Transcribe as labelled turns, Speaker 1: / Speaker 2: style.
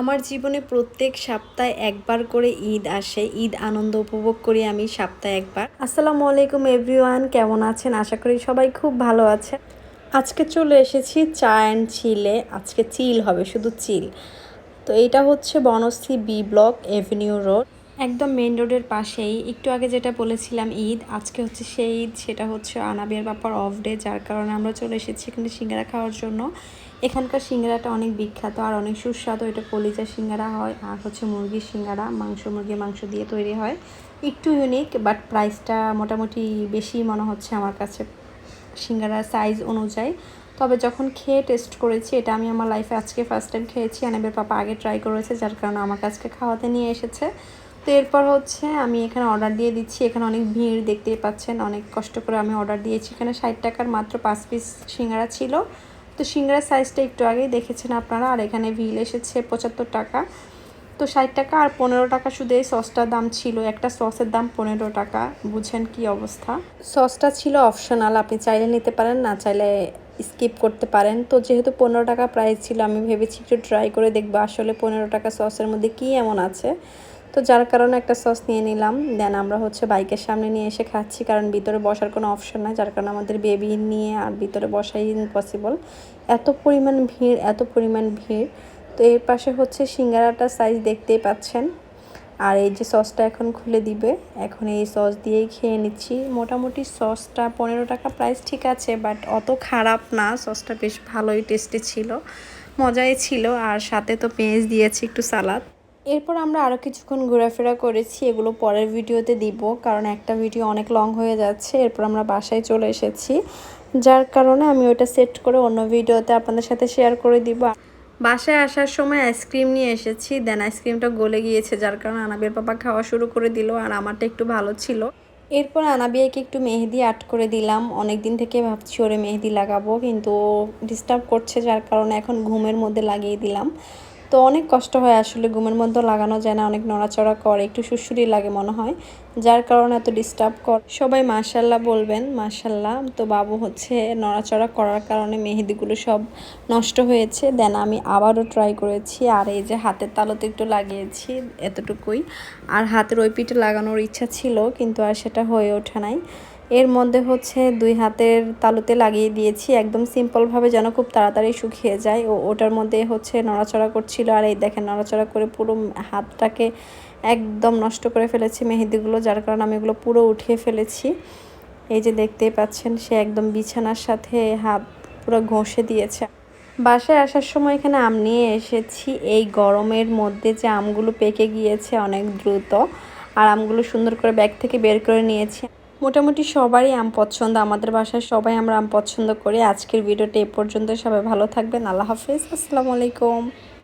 Speaker 1: আমার জীবনে প্রত্যেক সপ্তাহে একবার করে ঈদ আসে। ঈদ আনন্দ উপভোগ করি আমি সপ্তাহে একবার। আসসালামু আলাইকুম এভরিওয়ান, কেমন আছেন? আশা করি সবাই খুব ভালো আছে আজকে চলে এসেছি চা অ্যান্ড চিলে। আজকে চিল হবে, শুধু চিল। তো এটা হচ্ছে Banasree B block avenue road. একদম মেন রোডের পাশেই। একটু আগে যেটা বলেছিলাম ঈদ, আজকে হচ্ছে সেই ঈদ, সেটা হচ্ছে আনাবিয়ার বাপার অফ ডে যার কারণে আমরা চলে এসেছি এখানে সিঙ্গারা খাওয়ার জন্য। এখানকার সিঙ্গারাটা অনেক বিখ্যাত আর অনেক সুস্বাদু। এটা কলিজা সিঙ্গারা হয় আর হচ্ছে মুরগির সিঙ্গারা, মাংস মুরগি মাংস দিয়ে তৈরি হয়। একটু ইউনিক বাট প্রাইসটা মোটামুটি বেশি মনে হচ্ছে আমার কাছে সিঙ্গারার সাইজ অনুযায়ী। তবে যখন খেয়ে টেস্ট করেছি, এটা আমি আমার লাইফে আজকে ফার্স্ট টাইম খেয়েছি। আনাবের পাপা আগে ট্রাই করেছে, যার কারণে আমার কাছকে খাওয়াতে নিয়ে এসেছে। তো এরপর হচ্ছে আমি এখানে অর্ডার দিয়ে দিচ্ছি। এখানে অনেক ভিড় দেখতেই পাচ্ছেন, অনেক কষ্ট করে আমি অর্ডার দিয়েছি। এখানে ষাট টাকার মাত্র পাঁচ পিস সিঙ্গারা ছিল। তো সিঙ্গারার সাইজটা একটু আগেই দেখেছেন আপনারা, আর এখানে ভিল এসেছে পঁচাত্তর টাকা। তো ষাট টাকা আর পনেরো টাকা শুধু এই সসটার দাম ছিল। একটা সসের দাম পনেরো টাকা। বুঝেন কি অবস্থা? সসটা ছিল অপশনাল আপনি চাইলে নিতে পারেন, না চাইলে স্কিপ করতে পারেন। তো যেহেতু পনেরো টাকা প্রাইস ছিল, আমি ভেবেছি একটু ট্রাই করে দেখব আসলে পনেরো টাকা সসের মধ্যে কী এমন আছে। তো যার কারণে একটা সস নিয়ে নিলাম। দেন আমরা হচ্ছে বাইকের সামনে নিয়ে এসে খাচ্ছি, কারণ ভিতরে বসার কোনো অপশন নাই, যার কারণে আমাদের বেবি নিয়ে আর ভিতরে বসাই ইম্পসিবল এত পরিমাণ ভিড়, এত পরিমাণ ভিড়। তো এর পাশে হচ্ছে সিঙ্গারাটা সাইজ দেখতেই পাচ্ছেন। আর এই যে সসটা এখন খুলে দিবে, এখন এই সস দিয়েই খেয়ে নিচ্ছি। মোটামুটি সসটা পনেরো টাকা প্রাইস ঠিক আছে বাট অত খারাপ না। সসটা বেশ ভালোই টেস্টি ছিল, মজাই ছিল। আর সাথে তো পেঁয়াজ দিয়েছি একটু সালাদ এরপর আমরা আরও কিছুক্ষণ ঘোরাফেরা করেছি, এগুলো পরের ভিডিওতে দিব, কারণ একটা ভিডিও অনেক লং হয়ে যাচ্ছে, এরপর আমরা বাসায় চলে এসেছি। যার কারণে আমি ওটা সেট করে অন্য ভিডিওতে আপনাদের সাথে শেয়ার করে দিব। বাসায় আসার সময় আইসক্রিম নিয়ে এসেছি, দেন আইসক্রিমটা গলে গিয়েছে, যার কারণে আনাবির পাপা খাওয়া শুরু করে দিল, আর আমারটা একটু ভালো ছিল। এরপর আনাবিয়াকে একটু মেহেদি আর্ট করে দিলাম অনেক দিন থেকে ভাবছি ওরে মেহেদি লাগাবো, কিন্তু ডিস্টার্ব করছে, যার কারণে এখন ঘুমের মধ্যে লাগিয়ে দিলাম। তো অনেক কষ্ট হয় আসলে ঘুমের মধ্যে লাগানো যায় না, অনেক নড়াচড়া করে, একটু সুসুরি লাগে মনে হয়। যার কারণে এত ডিস্টার্ব কর সবাই মার্শাল্লাহ বলবেন মার্শাল্লাহ তো বাবু হচ্ছে নড়াচড়া করার কারণে মেহেদিগুলো সব নষ্ট হয়েছে। দেন আমি আবারও ট্রাই করেছি আর এই যে হাতের তালুতে একটু লাগিয়েছি এতটুকুই। আর হাতের ওই পিঠে লাগানোর ইচ্ছা ছিল, কিন্তু আর সেটা হয়ে ওঠে নাই। এর মধ্যে হচ্ছে দুই হাতের তালুতে লাগিয়ে দিয়েছি। একদম সিম্পলভাবে যেন খুব তাড়াতাড়ি শুকিয়ে যায়। ও, ওটার মধ্যে হচ্ছে নড়াচড়া করছিল। আর এই দেখেন, নড়াচড়া করে পুরো হাতটাকে একদম নষ্ট করে ফেলেছি মেহেদিগুলো, যার কারণে আমি এগুলো পুরো উঠিয়ে ফেলেছি। এই যে দেখতেই পাচ্ছেন, সে একদম বিছানার সাথে হাত পুরো ঘষে দিয়েছে। বাসায় আসার সময় এখানে আম নিয়ে এসেছি। এই গরমের মধ্যে যে আমগুলো পেকে গিয়েছে অনেক দ্রুত, আর আমগুলো সুন্দর করে ব্যাগ থেকে বের করে নিয়েছি। মোটামুটি সবারই আম পছন্দ। আমাদের বাসায় সবাই আমরা আম পছন্দ করি। আজকের ভিডিওটি এ পর্যন্ত। সবাই ভালো থাকবেন। আল্লাহ হাফিজ। আসসালামু আলাইকুম।